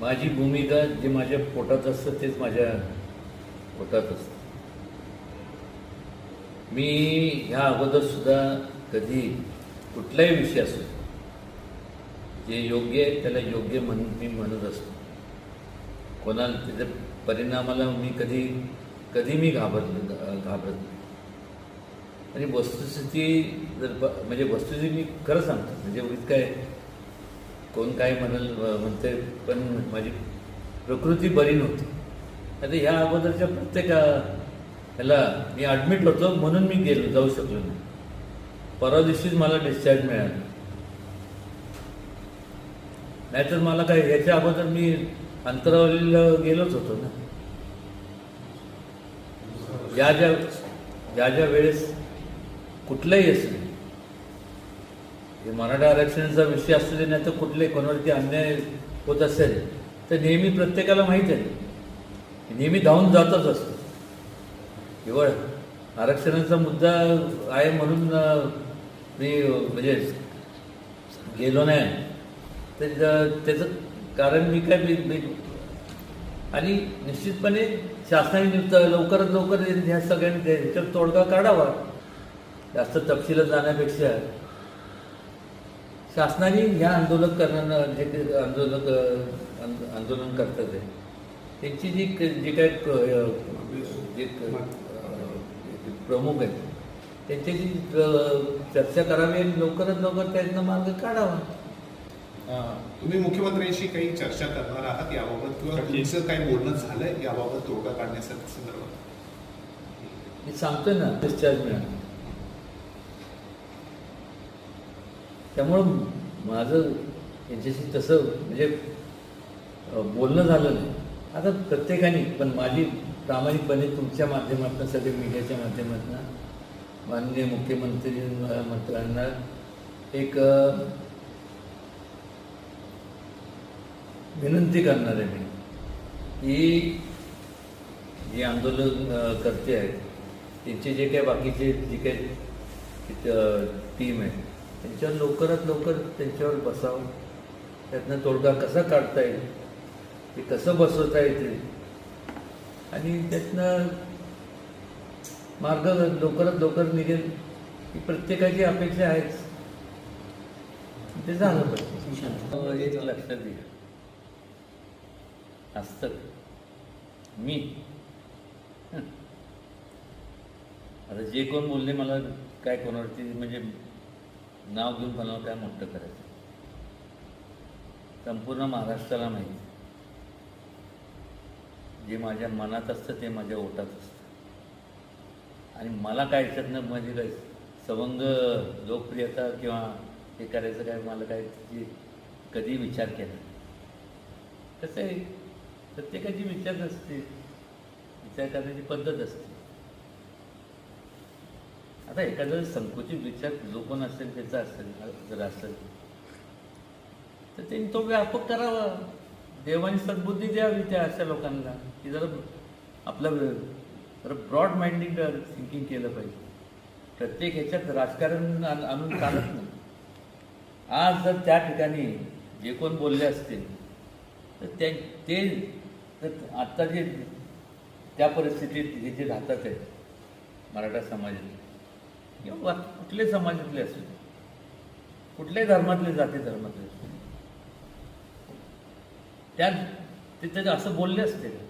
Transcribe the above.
माझी भूमिका जे माझ्या पोटात असतं तेच माझ्या पोटात असतं. मी ह्या अगोदर सुद्धा कधी कुठलाही विषय असो जे योग्य आहे त्याला योग्य म्हणून मी म्हणत असतो. कोणाला त्याच्या परिणामाला मी कधी कधी मी घाबरलो घाबरत नाही. आणि वस्तुस्थिती जर ब- म्हणजे वस्तुस्थिती मी खरं सांगतो म्हणजे इतकं काय कोण काय म्हणाल म्हणते पण माझी प्रकृती बरी नव्हती. आता ह्या अगोदरच्या प्रत्येक ह्याला मी ॲडमिट होतो म्हणून मी गेलो जाऊ शकलो नाही. परवा दिवशीच मला डिस्चार्ज मिळाला. नाहीतर मला काय याच्या अगोदर मी अंतरावलीला गेलोच होतो ना. ज्या ज्या ज्या ज्या वेळेस कुठलाही असेल म्हणजे मराठा आरक्षणाचा विषय असू दे नाही तर कुठले कोणावरती अन्याय होत असेल तर नेहमी प्रत्येकाला माहीत आहे. नेहमी धावून जातच असतो. केवळ आरक्षणाचा मुद्दा आहे म्हणून मी म्हणजे गेलो नाही. तर त्याचं कारण मी काय मी आणि निश्चितपणे शासनाने नियुक्त लवकरात लवकर ह्या सगळ्यांनी ह्याच्यावर तोडगा काढावा. जास्त तपशिलात जाण्यापेक्षा शासनाने ह्या आंदोलन करणाऱ्या जे काही आंदोलक आंद- आंदोलन करतात आहे त्यांची जी जी काय जे प्रमुख आहेत त्यांच्याशी चर्चा करावी आणि लवकरात लवकर त्यांना मार्ग काढावा. तुम्ही मुख्यमंत्र्यांशी काही चर्चा करणार आहात याबाबत किंवा तुमचं काही बोलणं झालंय याबाबत तोडगा काढण्यासाठी संदर्भात? मी सांगतोय ना डिस्चार्ज मिळाला. त्यामुळं माझं यांच्याशी तसं म्हणजे बोलणं झालं नाही. आता प्रत्येकाने पण माझी प्रामाणिकपणे तुमच्या माध्यमातून सगळे मीडियाच्या माध्यमातून माननीय मुख्यमंत्री मंत्र्यांना एक विनंती करणार आहे मी की जे आंदोलन करते आहेत त्यांचे जे काही बाकीचे जे काही टीम आहे त्यांच्यावर लवकरात लवकर त्यांच्यावर बसावं. त्यातनं तोडगा कसा काढता येईल? ते कसं बसवता येते? आणि त्यातनं मार्ग लवकरात लवकर निघेल ही प्रत्येकाची अपेक्षा आहेच. ते झालं पाहिजे. एक लक्षात घ्या असतं. मी. आता जे कोण बोलले मला काय कोणावरती म्हणजे नाव घेऊन मला काय मोठं करायचं? संपूर्ण महाराष्ट्राला माहिती. जे माझ्या मनात असतं ते माझ्या ओटात असतं. आणि मला काय नाही म्हणजे काय सवंग लोकप्रियता किंवा हे करायचं काय मला काय कधी विचार केला कसं आहे? प्रत्येकाची विचार असते विचार करण्याची पद्धत असते. आता एखादा संकुचित विचार जो कोण असेल त्याचा असेल जर असेल तर त्यांनी तो व्यापक करावा. देवाने सद्बुद्धी द्यावी त्या अशा लोकांना की जरा आपलं जरा ब्रॉड माइंडिंग थिंकिंग केलं पाहिजे. प्रत्येक ह्याच्यात राजकारण आणून चालत नाही. आज जर त्या ठिकाणी जे कोण बोलले असतील तर ते ते तर आत्ता जे त्या परिस्थितीत हे जे राहतात आहेत मराठा समाजात किंवा कुठले समाजातले असू दे. कुठल्याही धर्मातले जाती धर्मातले असू दे. त्या ते त्याच्या असं बोलले असते. का